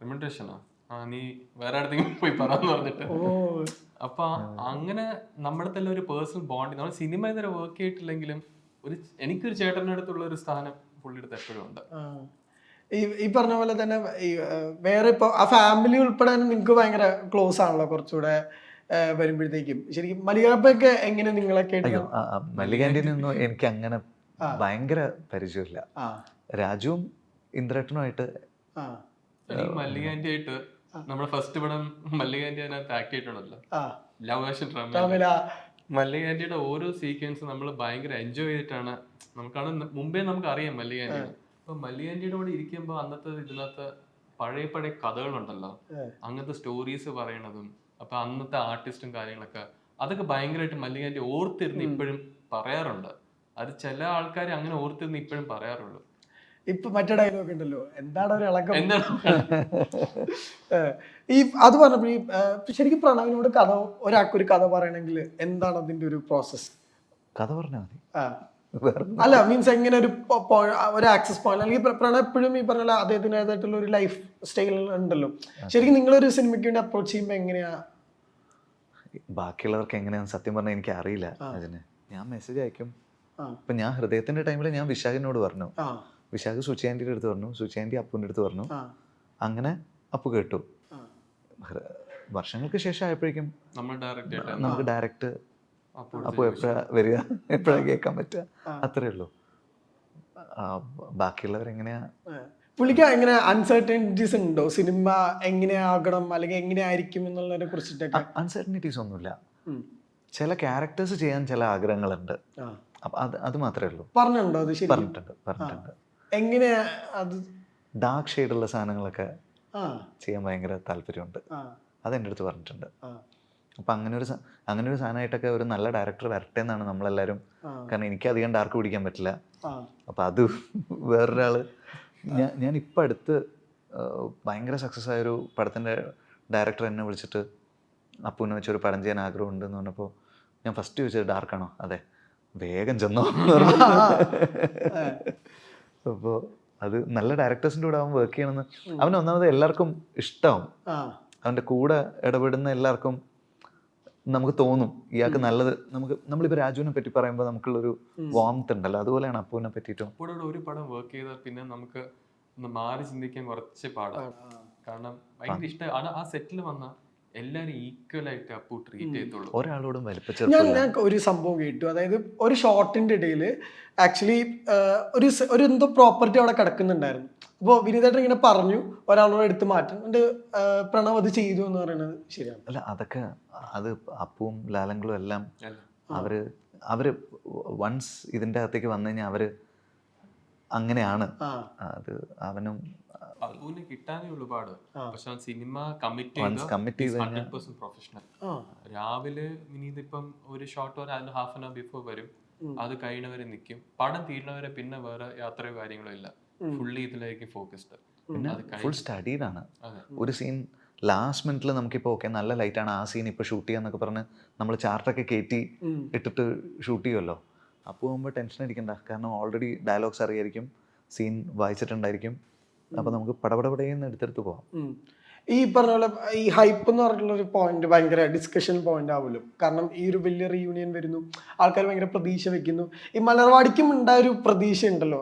റെമ്യൂണറേഷനാ ആ? നീ വേറെ അടുത്തെങ്കിലും പോയി പറയാന്ന് പറഞ്ഞിട്ട്. ഓ. അപ്പൊ അങ്ങനെ നമ്മുടെ തന്നെ ഒരു പേഴ്സണൽ ബോണ്ട് നമ്മൾ സിനിമ ഇതുവരെ വർക്ക് ചെയ്തിട്ടില്ലെങ്കിലും ഒരു എനിക്കൊരു ചേട്ടന്റെ അടുത്തുള്ള ഒരു സ്ഥാനം പുള്ളിയുടെ എപ്പോഴും ഉണ്ട്. ആ. ഈ ഈ പറഞ്ഞ പോലെ തന്നെ ഈ വേറെ ഇപ്പൊ ആ ഫാമിലി ഉൾപ്പെടെ നിങ്ങൾക്ക് ഭയങ്കര ക്ലോസ് ആണല്ലോ കുറച്ചുകൂടെ വരുമ്പോഴത്തേക്കും. ശരിക്കും മലികാപ്പൊക്കെ എങ്ങനെ നിങ്ങളൊക്കെ മല്ലികാന്റിനൊന്നും എനിക്ക് അങ്ങനെ ഭയങ്കര പരിചയമില്ല. ആ. രാജുവും ഇന്ദ്രട്ടനുമായിട്ട് മല്ലികാന്റെ നമ്മുടെ ഫസ്റ്റ് പടം മല്ലികാന്റി അതിനകത്ത് ആക്ട് ചെയ്തിട്ടുണ്ടല്ലോ. ആ. ലവ് ഡ്രാമ മല്ലികാന്റിയുടെ ഓരോ സീക്വൻസ് നമ്മൾ ഭയങ്കര എൻജോയ് ചെയ്തിട്ടാണ്. നമുക്കാണ് മുമ്പേ നമുക്ക് അറിയാം മല്ലികാന്റി അപ്പൊ മല്ലികാന്റിയുടെ കൂടെ ഇരിക്കുമ്പോൾ അന്നത്തെ ഇതിനകത്ത് പഴയ പഴയ കഥകളുണ്ടല്ലോ. അങ്ങനത്തെ സ്റ്റോറീസ് പറയണതും അപ്പൊ അന്നത്തെ ആർട്ടിസ്റ്റും കാര്യങ്ങളൊക്കെ അതൊക്കെ ഭയങ്കരമായിട്ട് മല്ലികാന്റി ഓർത്തിരുന്ന് ഇപ്പോഴും പറയാറുണ്ട്. അത് ചില ആൾക്കാർ അങ്ങനെ ഓർത്തിരുന്ന് ഇപ്പോഴും പറയാറുള്ളൂ. ഇപ്പൊ മറ്റേ ഡയലോഗ് ഉണ്ടല്ലോ എന്താണ് ഒരു ഇളക്കം? എന്താണ്? ഈ അത് പറഞ്ഞപ്പോ ഈ ശരിക്കും പ്രണവിനോട് കഥ ഒരാൾക്കൊരു കഥ പറയണെങ്കിൽ എന്താണ് അതിന്റെ ഒരു പ്രോസസ് കഥ പറഞ്ഞാൽ മതി. ഒന്നും. അല്ല മീൻസ് എങ്ങനെ ഒരു ഒരു ആക്സസ് പോയിന്റ് അല്ലെങ്കിൽ പ്രണ എപ്പോഴും ഈ പറഞ്ഞ അദ്ദേഹത്തിന്റെതായിട്ടുള്ള ഒരു ലൈഫ് സ്റ്റൈൽ ഉണ്ടല്ലോ. ശരിക്കും നിങ്ങളൊരു സിനിമയ്ക്ക് വേണ്ടി അപ്രോച്ച് ചെയ്യുമ്പോൾ എങ്ങനെയാ? ബാക്കിയുള്ളവർക്ക് എങ്ങനെയാന്ന് സത്യം പറഞ്ഞാൽ എനിക്ക് അറിയില്ല അതിന്. ഞാൻ മെസ്സേജ് അയക്കും. ആ. ഇപ്പൊ ഞാൻ ഹൃദയത്തിന്റെ ടൈമിൽ ഞാൻ വിശാഖിനോട് പറഞ്ഞു. ആ. വിശാഖ് സുചിയാന്റിയുടെ അടുത്ത് പറഞ്ഞു. സുചിയാന്റി അപ്പുവിന്റെ അടുത്ത് പറഞ്ഞു. ആ. അങ്ങനെ അപ്പു കേട്ടു. വർഷങ്ങൾക്ക് ശേഷം ആയപ്പോഴേക്കും നമ്മൾ ഡയറക്റ്റ് ആയിട്ട് നമുക്ക് ഡയറക്റ്റ് അപ്പോൾ എപ്പോഴാണ് എപ്പോഴാ വരിക? എപ്പോഴാ കേൾക്കാൻ പറ്റുക? അത്രേ ഉള്ളൂ. ബാക്കിയുള്ളവരെങ്ങനെയാണ് ബാക്കിയുള്ളവരെങ്ങനെയാ. പുള്ളിക്ക് എങ്ങനെ അൺസർട്ടനിറ്റീസ് ഉണ്ടോ? സിനിമ എങ്ങനെയാകണം അല്ലെങ്കിൽ എങ്ങനെയായിരിക്കും എന്നുള്ളതിനെ കുറിച്ചിട്ട് അൺസർട്ടനിറ്റീസ് ഒന്നുമില്ല. ചില ക്യാരക്ടേഴ്സ് ചെയ്യാൻ ചില ആഗ്രഹങ്ങളുണ്ട്. അത് അത് മാത്രമേ ഉള്ളൂ. പറഞ്ഞിട്ടുണ്ടോ അത് ശരി പറഞ്ഞിട്ടുണ്ട് പറഞ്ഞിട്ടുണ്ട്. എങ്ങനെയാ അത്? ഡാർക്ക് ഷെയ്ഡുള്ള സാധനങ്ങളൊക്കെ ചെയ്യാൻ ഭയങ്കര താല്പര്യമുണ്ട്. അത് എന്റെ അടുത്ത് പറഞ്ഞിട്ടുണ്ട്. അപ്പം അങ്ങനെ ഒരു അങ്ങനെ ഒരു സാധനമായിട്ടൊക്കെ ഒരു നല്ല ഡയറക്ടർ വരട്ടെ എന്നാണ് നമ്മളെല്ലാവരും കാരണം എനിക്ക് അധികം ഡാർക്ക് പിടിക്കാൻ പറ്റില്ല. അപ്പം അത് വേറൊരാൾ ഞാൻ ഞാൻ ഇപ്പം അടുത്ത് ഭയങ്കര സക്സസ് ആയൊരു പടത്തിന്റെ ഡയറക്ടർ എന്നെ വിളിച്ചിട്ട് അപ്പൂനെ വെച്ചൊരു പടം ചെയ്യാൻ ആഗ്രഹമുണ്ട് എന്ന് പറഞ്ഞപ്പോൾ ഞാൻ ഫസ്റ്റ് ചോദിച്ചത് ഡാർക്കാണോ അതെ. വേഗം ചെന്നോ. അപ്പോൾ അത് നല്ല ഡയറക്ടേഴ്സിന്റെ കൂടെ അവൻ വർക്ക് ചെയ്യണമെന്ന്. അവൻ ഒന്നാമത് എല്ലാവർക്കും ഇഷ്ടമാവും അവന്റെ അവന്റെ കൂടെ ഇടപെടുന്ന എല്ലാവർക്കും നമുക്ക് തോന്നും ഇയാൾക്ക് നല്ലത്. നമുക്ക് നമ്മളിപ്പോ രാജുവിനെ പറ്റി പറയുമ്പോൾ നമുക്കുള്ളൊരു വാംത്ത് ഉണ്ടല്ലോ. അതുപോലെയാണ് അപ്പുവിനെ പറ്റിയിട്ടും. അപ്പോഴോട് ഒരു പടം വർക്ക് ചെയ്താൽ പിന്നെ നമുക്ക് ഒന്ന് മാറി ചിന്തിക്കാൻ കുറച്ച് പാടാണ് കാരണം ഭയങ്കര ഇഷ്ടം ആ സെറ്റിൽ വന്ന എല്ലാരും ഈക്വൽ ആയിട്ട് അപ്പു ട്രീറ്റ് ചെയ്യത്തുള്ളൂ. ഒരാളോടും ഞാൻ ഞാൻ ഒരു സംഭവം കേട്ടു. അതായത് ഒരു ഷോർട്ടിന്റെ ഇടയിൽ ആക്ച്വലി ഒരു ഒരു എന്തോ പ്രോപ്പർട്ടി അവിടെ കിടക്കുന്നുണ്ടായിരുന്നു. അപ്പോൾ വിനീതേട്ടൻ ഇങ്ങനെ പറഞ്ഞു ഒരാളോട് എടുത്ത് മാറ്റും എന്നിട്ട് പ്രണവ് അത് ചെയ്തു എന്ന് പറയുന്നത് ശരിയാണ്. അല്ല അതൊക്കെ അത് അപ്പുവും ലാലങ്ങളും എല്ലാം. അവർ അവർ വൺസ് ഇതിന്റെ അകത്തേക്ക് വന്നു കഴിഞ്ഞാൽ അവർ അങ്ങനെയാണ്. അത് അവനും അപ്പൂനെ കിട്ടാനേ ഉള്ളൂ പാട്. പക്ഷെ cinema commit hundred percent professional ആ. രാവിലെ വിനീത് ഇപ്പം ഒരു ഷോർട്ട് വരെ അതിന് ഹാഫ് ആൻ അവർ ബിഫോർ വരും അത് കഴിയണവരെ നിൽക്കും പടം തീരണവരെ പിന്നെ വേറെ യാത്രയോ കാര്യങ്ങളോ ഇല്ല. ഫുള്ളി ഇതിലേക്ക് ഫോക്കസ്ഡ് പിന്നെ അത് ഫുൾ സ്റ്റഡീഡാണ്. ഒരു സീൻ ലാസ്റ്റ് മിനിറ്റിൽ നമുക്കിപ്പോൾ ഓക്കെ നല്ല ലൈറ്റാണ് ആ സീൻ ഇപ്പോൾ ഷൂട്ട് ചെയ്യാന്നൊക്കെ പറഞ്ഞ് നമ്മൾ ചാർട്ടൊക്കെ കയറ്റി. ഇട്ടിട്ട് ഷൂട്ട് ചെയ്യുമല്ലോ അപ്പോൾ ആകുമ്പോൾ ടെൻഷൻ അടിക്കണ്ട. കാരണം ഓൾറെഡി ഡയലോഗ്സ് അറിയായിരിക്കും സീൻ വായിച്ചിട്ടുണ്ടായിരിക്കും. അപ്പോൾ നമുക്ക് പടപടപടയെന്ന് എടുത്തെടുത്ത് പോവാം. ഈ പറഞ്ഞ പോലെ ഈ ഹൈപ്പ് എന്ന് പറഞ്ഞിട്ടുള്ള ഒരു പോയിന്റ് ഭയങ്കര ഡിസ്കഷൻ പോയിന്റ് ആവുമല്ലോ കാരണം ഈ ഒരു വലിയ റീയൂണിയൻ വരുന്നു ആൾക്കാർ ഭയങ്കര പ്രതീക്ഷ വെക്കുന്നു. ഈ മലർവാടിക്കും ഉണ്ടായ ഒരു പ്രതീക്ഷ ഉണ്ടല്ലോ.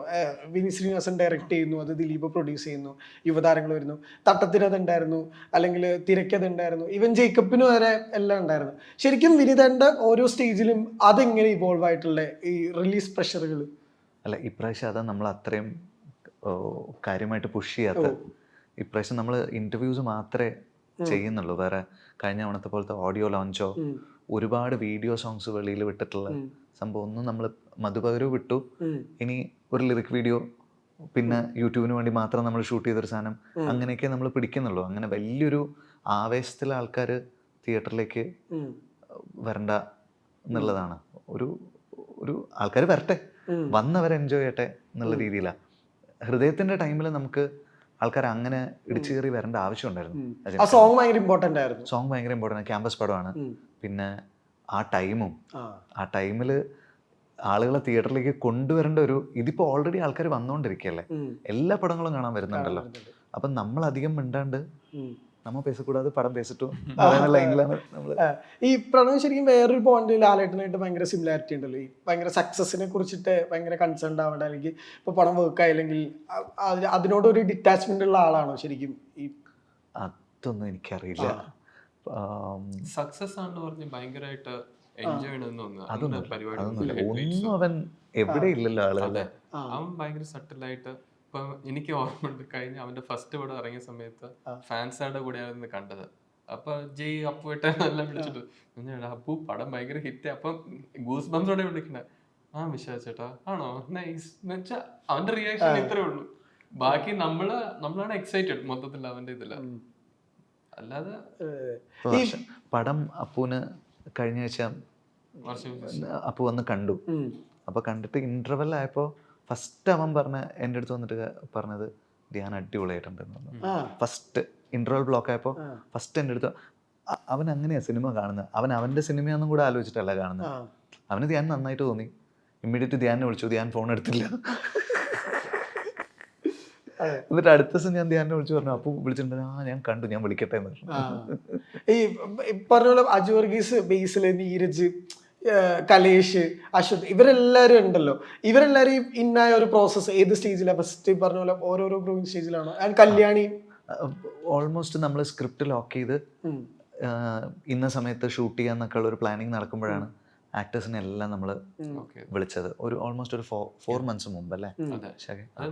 വിനി വിനീത് ശ്രീനിവാസൻ ഡയറക്റ്റ് ചെയ്യുന്നു അത് ദിലീപ് പ്രൊഡ്യൂസ് ചെയ്യുന്നു യുവതാരങ്ങൾ വരുന്നു. തട്ടത്തിനത് ഉണ്ടായിരുന്നു അല്ലെങ്കിൽ തിരക്കത് ഉണ്ടായിരുന്നു. ഈവൻ ജേക്കബിന് വരെ എല്ലാം ഉണ്ടായിരുന്നു. ശരിക്കും വിനിതന്റെ ഓരോ സ്റ്റേജിലും അതെങ്ങനെ ഇവോൾവ് ആയിട്ടുള്ള ഈ റിലീസ് പ്രഷറുകൾ അല്ല ഇപ്രാവശ്യം അതാ നമ്മൾ അത്രയും കാര്യമായിട്ട് പുഷ് ചെയ്യാത്ത ഇപ്രാവശ്യം നമ്മൾ ഇന്റർവ്യൂസ് മാത്രമേ ചെയ്യുന്നുള്ളൂ. വേറെ കഴിഞ്ഞ തവണത്തെ പോലത്തെ ഓഡിയോ ലോഞ്ചോ ഒരുപാട് വീഡിയോ സോങ്സ് വെളിയിൽ വിട്ടിട്ടുള്ള സംഭവം ഒന്നും നമ്മൾ മധുപകരവ് വിട്ടു. ഇനി ഒരു ലിറിക് വീഡിയോ പിന്നെ യൂട്യൂബിന് വേണ്ടി മാത്രം നമ്മൾ ഷൂട്ട് ചെയ്തൊരു സാധനം അങ്ങനെയൊക്കെ നമ്മൾ പിടിക്കുന്നുള്ളൂ. അങ്ങനെ വലിയൊരു ആവേശത്തിൽ ആൾക്കാർ തിയേറ്ററിലേക്ക് വരണ്ട എന്നുള്ളതാണ്. ഒരു ഒരു ആൾക്കാർ വരട്ടെ. വന്നവരെ വന്നവർ എൻജോയ് ചെയ്യട്ടെ എന്നുള്ള രീതിയിലാണ് ഹൃദയത്തിന്റെ ടൈമിൽ നമുക്ക് ആൾക്കാർ അങ്ങനെ ഇടിച്ചു കയറി വരേണ്ട ആവശ്യമുണ്ടായിരുന്നു. ആ സോങ് ഭയങ്കര ഇമ്പോർട്ടന്റ് ആയിരുന്നു. സോങ് ഭയങ്കര ഇമ്പോർട്ടന്റ് ക്യാമ്പസ് പടമാണ്. പിന്നെ ആ ടൈമും ആ. ടൈമിൽ ടൈമിൽ ആളുകളെ തിയേറ്ററിലേക്ക് കൊണ്ടുവരേണ്ട ഒരു ഇതിപ്പോ ഓൾറെഡി ആൾക്കാർ വന്നുകൊണ്ടിരിക്കുകയല്ലേ എല്ലാ പടങ്ങളും കാണാൻ വരുന്നുണ്ടല്ലോ. അപ്പം നമ്മൾ അധികം മിണ്ടാണ്ട്. നമ്മ പേസക്കൂടാതെ പടം പേസിട്ടു. ലൈനിലാണ് നമ്മൾ ഈ പ്രണവ് ശരിക്കും വേറൊരു പോയിന്റ് ലാലേട്ടനായിട്ട് ഭയങ്കര സിമിലാരിറ്റി ഉണ്ടല്ലോ. ഈ ഭയങ്കര സക്സസിനെ കുറിച്ചിട്ട് ഭയങ്കര കൺസേൺ ആവേണ്ട അല്ലെങ്കിൽ ഇപ്പൊ പടം വർക്ക് ആയില്ലെങ്കിൽ അതിനോടൊരു ഡിറ്റാച്ച്മെന്റ് ഉള്ള ആളാണോ ശരിക്കും ഈ? അതൊന്നും എനിക്കറിയില്ല. സക്സസ് ആണെന്ന് പറഞ്ഞ് ഭയങ്കരമായിട്ട് എൻജോയ് അതൊന്നും പരിപാടി ഒന്നും അവൻ എവിടെ ഇല്ലല്ലോ ആളുകളെ അതെ അവൻ ഭയങ്കര സട്ടിലായിട്ട് ഇപ്പൊ എനിക്ക് ഓർമ്മയുണ്ട് കഴിഞ്ഞ അവന്റെ ഫസ്റ്റ് പടം ഇറങ്ങിയ സമയത്ത് ഫാൻസാരുടെ കൂടെ ആയിരുന്നു കണ്ടത്. അപ്പൊ ജയ് അപ്പുവേട്ട എല്ലാം വിളിച്ചിട്ട് അപ്പു പടം ഭയങ്കര ഹിറ്റ് അപ്പം ഗൂസ് ബംസോടെ വിളിക്കണേ. ആ വിശ്വാസ ചേട്ടാ. ആണോ? നൈസ് എന്നുവെച്ചാ അവന്റെ റിയാക്ഷൻ ഇത്രേ ഉള്ളൂ. ബാക്കി നമ്മൾ നമ്മളാണ് എക്സൈറ്റഡ് മൊത്തത്തിൽ അവന്റെ ഇതിൽ. അല്ലാതെ പടം അപ്പൂന് കഴിഞ്ഞ ആഴ്ച അപ്പു വന്ന് കണ്ടു. അപ്പൊ കണ്ടിട്ട് ഇന്റർവെൽ ആയപ്പോ ഫസ്റ്റ് അവൻ പറഞ്ഞ എന്റെ അടുത്ത് വന്നിട്ട് പറഞ്ഞത് ധ്യാൻ അടിപൊളിയായിട്ടുണ്ടെന്ന് പറഞ്ഞു. ഫസ്റ്റ് ഇന്റർവൽ ബ്ലോക്ക് ആയപ്പോൾ ഫസ്റ്റ് എന്റെ അടുത്ത് അവൻ അങ്ങനെയാ സിനിമ കാണുന്നത്? അവൻ അവന്റെ സിനിമയൊന്നും കൂടെ ആലോചിച്ചിട്ടല്ല കാണുന്നത്. അവന് ധ്യാൻ നന്നായിട്ട് തോന്നി. ഇമ്മീഡിയറ്റ് ധ്യാനെ വിളിച്ചു ധ്യാൻ ഫോൺ എടുത്തില്ല. എന്നിട്ട് അടുത്ത ദിവസം ഞാൻ ധ്യാനെ വിളിച്ചു പറഞ്ഞു അപ്പോൾ വിളിച്ചിട്ടുണ്ടെങ്കിൽ ആ ഞാൻ കണ്ടു ഞാൻ വിളിക്കട്ടെ എന്ന് പറഞ്ഞു. ഈ പറഞ്ഞ പോലെ അജു വർഗീസ് ബേസിലെ നീരജ് കലേഷ് അശ്വത് ഇവരെല്ലാവരും ഉണ്ടല്ലോ. ഇവരെല്ലാവരും ഇന്നായ ഒരു പ്രോസസ്സ് ഏത് സ്റ്റേജിലാണ് ഫസ്റ്റ് പറഞ്ഞ പോലെ ഓരോരോ ഗ്രൂപ്പ് സ്റ്റേജിലാണോ ആൻഡ് കല്യാണി? ഓൾമോസ്റ്റ് നമ്മൾ സ്ക്രിപ്റ്റ് ലോക്ക് ചെയ്ത് ഇന്ന സമയത്ത് ഷൂട്ട് ചെയ്യാന്നൊക്കെ ഉള്ള ഒരു പ്ലാനിങ് നടക്കുമ്പോഴാണ് ആക്ടേഴ്സിനെ എല്ലാം നമ്മൾ വിളിച്ചത്. ഒരു ഓൾമോസ്റ്റ് ഒരു ഫോർ മന്ത്സ് മുമ്പ് അല്ലേ? അതെ.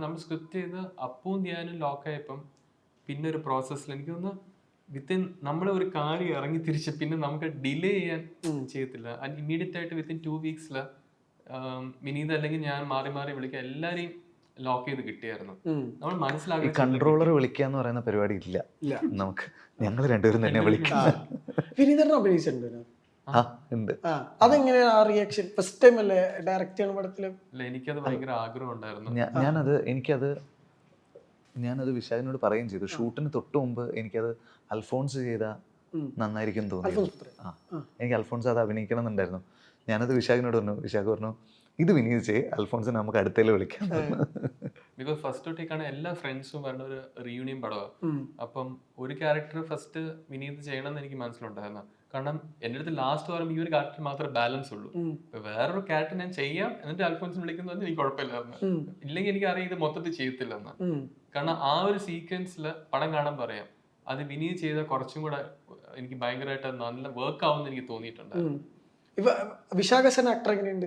നമ്മൾ സ്ക്രിപ്റ്റ് ചെയ്ത് അപ്പവും ധ്യാനും ലോക്കായപ്പം പിന്നെ ഒരു പ്രോസസ്സിൽ എനിക്ക് തോന്നുന്നു വിത്തിൻ നമ്മൾ ഒരു കാര്യം ഇറങ്ങി തിരിച്ച് പിന്നെ നമുക്ക് ഡിലേ ചെയ്യാൻ ചെയ്യത്തില്ല. ആൻഡ് ഇമ്മീഡിയറ്റ് ആയിട്ട് വിത്തിൻ ടു വീക്സിൽ വിനീത് അല്ലെങ്കിൽ ഞാൻ മാറി മാറി വിളിക്കുക എല്ലാരെയും ലോക്ക് ചെയ്ത് കിട്ടിയായിരുന്നു. നമ്മൾ മനസ്സിലാക്കി കൺട്രോളർ വിളിക്കുക എന്ന് പറയുന്ന പരിപാടി ഇല്ല. ഇല്ല. നമുക്ക് ഞങ്ങൾ രണ്ടുപേരും തന്നെ വിളിക്കാം. അഭിനയിച്ചിട്ടുണ്ട്. ആ അതെങ്ങനെയാണ് റിയാക്ഷൻ ഫസ്റ്റ് ടൈം അല്ലേ? ഡയറക്റ്റ് ചെയ്യണ പടത്തിൽ? എനിക്കത് ഭയങ്കര ആഗ്രഹം ഉണ്ടായിരുന്നു. ഞാനത് എനിക്കത് ഞാനത് വിശാഖിനോട് പറയുകയും ചെയ്തു. ഷൂട്ടിന് തൊട്ട് മുമ്പ് എനിക്കത് അൽഫോൺസ് ചെയ്ത നന്നായിരിക്കും തോന്നി അൽഫോൺസ് ആ. എനിക്ക് അൽഫോൺസ് അത് അഭിനയിക്കണം എന്നുണ്ടായിരുന്നു ഞാനത് വിശാഖിനോട് പറഞ്ഞു. വിശാഖ് പറഞ്ഞു ഇത് വിനീത് അൽഫോൺസ് അൽഫോൺസിനെ നമുക്ക് അടുത്തേൽ വിളിക്കാം. ബിക്കോസ് ഫസ്റ്റ് തൊട്ടേക്കാണ് എല്ലാ ഫ്രണ്ട്സും പറഞ്ഞ ഒരു റീയൂണിയൻ പടമാണ് അപ്പം ഒരു ക്യാരക്ടർ ഫസ്റ്റ് വിനീത് ചെയ്യണം എന്ന് എനിക്ക് മനസ്സിലുണ്ടായിരുന്നു. കാരണം എന്റെ അടുത്ത് ലാസ്റ്റ് പറയുമ്പോൾ ഈ ഒരു ക്യാരക്ടർ മാത്രമേ ബാലൻസ് ഉള്ളൂ. ഇപ്പൊ വേറൊരു ക്യാരക്ടർ ഞാൻ ചെയ്യാം എന്നിട്ട് അൽഫോൻസ് വിളിക്കുന്നത് എനിക്ക് കുഴപ്പമില്ലായിരുന്നു ഇല്ലെങ്കിൽ എനിക്ക് അറിയാം ഇത് മൊത്തത്തിൽ ചെയ്യത്തില്ലെന്ന്. കാരണം ആ ഒരു സീക്വൻസിൽ പടം കാണാൻ പറയാം. അത് വിനീത് ചെയ്ത കുറച്ചും കൂടെ എനിക്ക് ഭയങ്കരമായിട്ട് നല്ല വർക്ക് ആവുമെന്ന് എനിക്ക് തോന്നിയിട്ടുണ്ട് വിശാഖ ഇവ വിശാഖസൻ ആക്ടർ എങ്ങനെയുണ്ട്?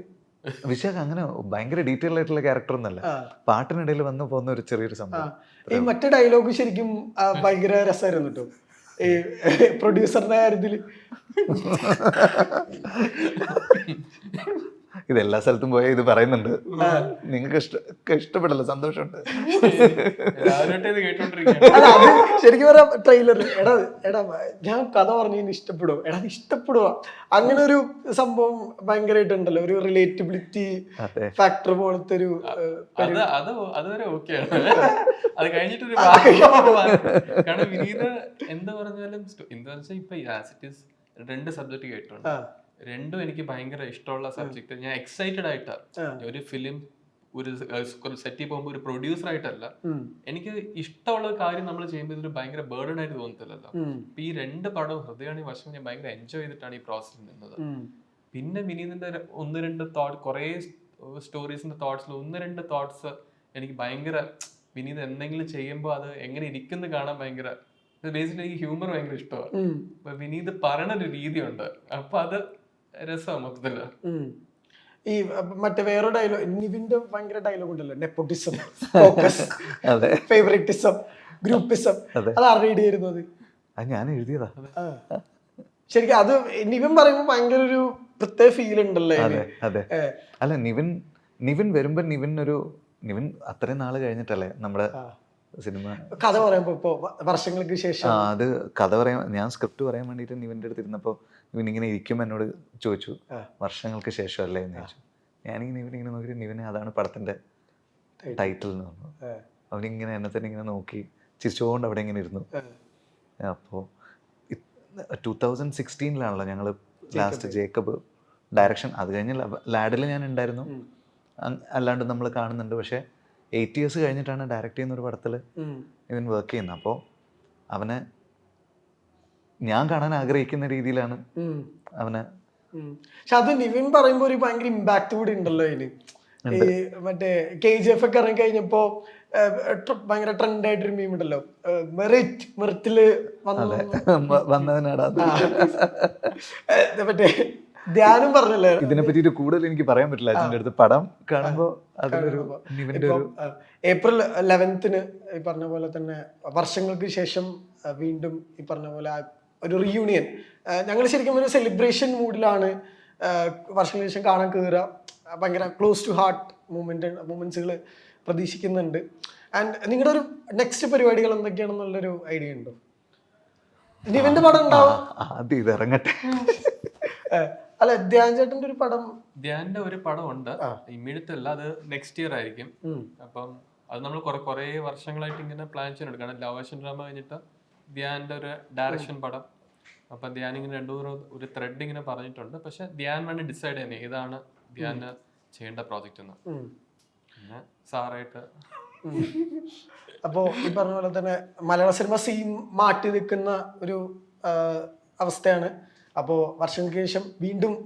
വിശാഖ് അങ്ങനെ ഭയങ്കര ഡീറ്റെയിൽ ആയിട്ടുള്ള ക്യാരക്ടർ ഒന്നല്ല. പാട്ടിനിടയിൽ വന്നു പോകുന്ന ഒരു ചെറിയൊരു സംഭവം. ഈ മറ്റു ഡയലോഗ് ശരിക്കും ഭയങ്കര രസമായിരുന്നു കേട്ടോ. ഈ പ്രൊഡ്യൂസറിന്റെ കാര്യത്തിൽ ഇത് എല്ലാ സ്ഥലത്തും പോയാൽ ഇത് പറയുന്നുണ്ട്. നിങ്ങൾക്ക് ഇഷ്ട ഇഷ്ടപ്പെടല്ലോ സന്തോഷമുണ്ട്. ശരിക്കും പറയാം ട്രെയിലർ എടാ എടാ ഞാൻ കഥ പറഞ്ഞു ഇഷ്ടപ്പെടുവോ? എടാ ഇഷ്ടപ്പെടുവോ? അങ്ങനെ ഒരു സംഭവം ഭയങ്കരമായിട്ടുണ്ടല്ലോ. ഒരു റിലേറ്റബിലിറ്റി ഫാക്ടർ പോലത്തെ ഒരു എന്താ അത്. കാരണം വിനീത് പറഞ്ഞാലും എന്താ വെച്ചാൽ ഇപ്പൊ രണ്ട് സബ്ജക്ട് കേട്ടിട്ടുണ്ട്. രണ്ടും എനിക്ക് ഭയങ്കര ഇഷ്ടമുള്ള സബ്ജക്ട് ഞാൻ എക്സൈറ്റഡ് ആയിട്ടാണ് ഒരു ഫിലിം ഒരു സെറ്റ് പോകുമ്പോൾ ഒരു പ്രൊഡ്യൂസർ ആയിട്ടല്ല. എനിക്ക് ഇഷ്ടമുള്ള കാര്യം നമ്മൾ ചെയ്യുമ്പോൾ ഇതൊരു ഭയങ്കര ബേർഡൻ ആയിട്ട് തോന്നത്തില്ലല്ലോ. അപ്പൊ ഈ രണ്ട് പടവും ഹൃദയാണി വർഷം ഞാൻ ഭയങ്കര എൻജോയ് ചെയ്തിട്ടാണ് ഈ പ്രോസസ്സിൽ നിന്നത്. പിന്നെ വിനീതിന്റെ ഒന്ന് രണ്ട് തോട്ട് കുറേ സ്റ്റോറീസിന്റെ തോട്ട്സിൽ ഒന്ന് രണ്ട് തോട്ട്സ് എനിക്ക് ഭയങ്കര വിനീത് എന്തെങ്കിലും ചെയ്യുമ്പോൾ അത് എങ്ങനെ ഇരിക്കുന്നു കാണാൻ ഭയങ്കര ബേസിക്കലി ഹ്യൂമർ ഭയങ്കര ഇഷ്ടമാണ് അപ്പൊ വിനീത് പറയണ ഒരു രീതിയുണ്ട്. അപ്പൊ അത് രസമാണ് മൊത്തത്തിൽ. ഈ മറ്റേ വേറെ ഡയലോഗ് നിവിന്റെ ഭയങ്കര ഡയലോഗ് ഉണ്ടല്ലോ നെപ്പോട്ടിസം ഫോക്കസ് അതെ. ഫേവറേറ്റിസം ഗ്രൂപ്പിസം അതാണ് അത് ആരുടെ ആയിരുന്നു അത്? ഞാൻ എഴുതിയതാ. ശരിക്കും അത് നിവിൻ പറയുമ്പോൾ ഭയങ്കര ഒരു പ്രത്യേക ഫീൽ ഉണ്ടല്ലേ അതെ അതെ. അല്ല നിവിൻ നിവിൻ വരുമ്പോ നിവിൻ ഒരു നിവിൻ അത്രയും നാൾ കഴിഞ്ഞിട്ടല്ലേ നമ്മുടെ സിനിമ? കഥ പറയുമ്പോ ഇപ്പൊ വർഷങ്ങൾക്ക് ശേഷം. അത് കഥ പറയാൻ ഞാൻ സ്ക്രിപ്റ്റ് പറയാൻ വേണ്ടിയിട്ട് നിവിന്റെ അടുത്ത് ഇരുന്നപ്പോൾ നിവിൻ ഇരിക്കുമ്പോൾ ഇരിക്കും എന്നോട് ചോദിച്ചു. വർഷങ്ങൾക്ക് ശേഷം അല്ലേ എന്ന് ചോദിച്ചു. ഞാനിങ്ങനെ ഇവനിങ്ങനെ നോക്കി നിവിനെ അതാണ് പടത്തിന്റെ ടൈറ്റിൽ എന്ന് പറഞ്ഞു. അവനിങ്ങനെ എന്നെ തന്നെ ഇങ്ങനെ നോക്കി ചിരിച്ചുകൊണ്ട് അവിടെ ഇങ്ങനെ ഇരുന്നു. അപ്പോൾ ടൂ തൗസൻഡ് സിക്സ്റ്റീനിലാണല്ലോ ഞങ്ങൾ ലാസ്റ്റ് ജേക്കബ്. ഡയറക്ഷൻ അത് കഴിഞ്ഞ് ലാഡിൽ ഞാൻ ഉണ്ടായിരുന്നു. അല്ലാണ്ട് നമ്മൾ കാണുന്നുണ്ട്. പക്ഷേ എയ്റ്റ് ഇയേഴ്സ് കഴിഞ്ഞിട്ടാണ് ഡയറക്റ്റ് ചെയ്യുന്ന ഒരു പടത്തിൽ ഇവൻ വർക്ക് ചെയ്യുന്നത്. അപ്പോൾ അവനെ ഞാൻ കാണാൻ ആഗ്രഹിക്കുന്ന രീതിയിലാണ് അവനെ. പക്ഷെ അത് നിവിൻ പറയുമ്പോ ഒരു ഭയങ്കര ഇമ്പാക്ട് കൂടി ഉണ്ടല്ലോ അതിന്. ഈ മറ്റേ കെ ജി എഫ് ഒക്കെ ഇറങ്ങി കഴിഞ്ഞപ്പോ ഭയങ്കര ട്രെൻഡ് ആയിട്ടൊരു മീം ഉണ്ടല്ലോ. മെറിറ്റ് മെറിറ്റിൽ. മറ്റേ ധ്യാനം പറഞ്ഞല്ലേ? ഇതിനെ പറ്റിയിട്ട് കൂടുതൽ എനിക്ക് പറയാൻ പറ്റില്ല. അതിന്റെ അടുത്ത് പടം കാണുമ്പോ അതിലൊരു ഏപ്രിൽ ലെവൻത്തിന് ഈ പറഞ്ഞ പോലെ തന്നെ വർഷങ്ങൾക്ക് ശേഷം വീണ്ടും ഈ പറഞ്ഞ പോലെ ഒരു റീയൂണിയൻ ഞങ്ങൾ ശരിക്കും ഒരു സെലിബ്രേഷൻ മൂഡിലാണ് വർഷങ്ങൾക്ക് ശേഷം കാണാൻ കയറുക ഭയങ്കര ക്ലോസ് ടു ഹാർട്ട് മൂമെന്റ് മൂമെന്റ്സുകൾ പ്രതീക്ഷിക്കുന്നുണ്ട്. ആൻഡ് നിങ്ങളുടെ ഒരു നെക്സ്റ്റ് പരിപാടികൾ എന്തൊക്കെയാണെന്നുള്ളൊരു ഐഡിയ ഉണ്ടോ? നിവിന്റെ പടം ഉണ്ടാവും? ഇത് ഇറങ്ങട്ടെ അല്ല ധ്യാൻ ചേട്ടന്റെ ഒരു പടം. ധ്യാന്റെ ഒരു പടം ഉണ്ട് അല്ല അത് നെക്സ്റ്റ് ഇയർ ആയിരിക്കും. അപ്പം അത് നമ്മൾ കുറെ കുറേ വർഷങ്ങളായിട്ട് ഇങ്ങനെ പ്ലാൻ ചെയ്യാൻ കാരണം ലവേഷൻ ഡ്രാമ കഴിഞ്ഞിട്ട് ധ്യാന്റെ ഒരു ഡയറക്ഷൻ പടം. അപ്പം ധ്യാൻ ഇങ്ങനെ രണ്ടു മൂന്ന് ഒരു ത്രെഡ് ഇങ്ങനെ പറഞ്ഞിട്ടുണ്ട്. പക്ഷെ ധ്യാൻ വേണ്ടി ഡിസൈഡ് ചെയ്യുന്നത് ഇതാണ് ധ്യാന് ചെയ്യേണ്ട പ്രോജക്റ്റ് എന്ന്. പിന്നെ സാറായിട്ട്. അപ്പോൾ ഈ പറഞ്ഞ പോലെ തന്നെ മലയാള സിനിമ സീൻ മാറ്റി നിൽക്കുന്ന ഒരു അവസ്ഥയാണ്. അപ്പോൾ വർഷങ്ങൾക്ക് ശേഷം വീണ്ടും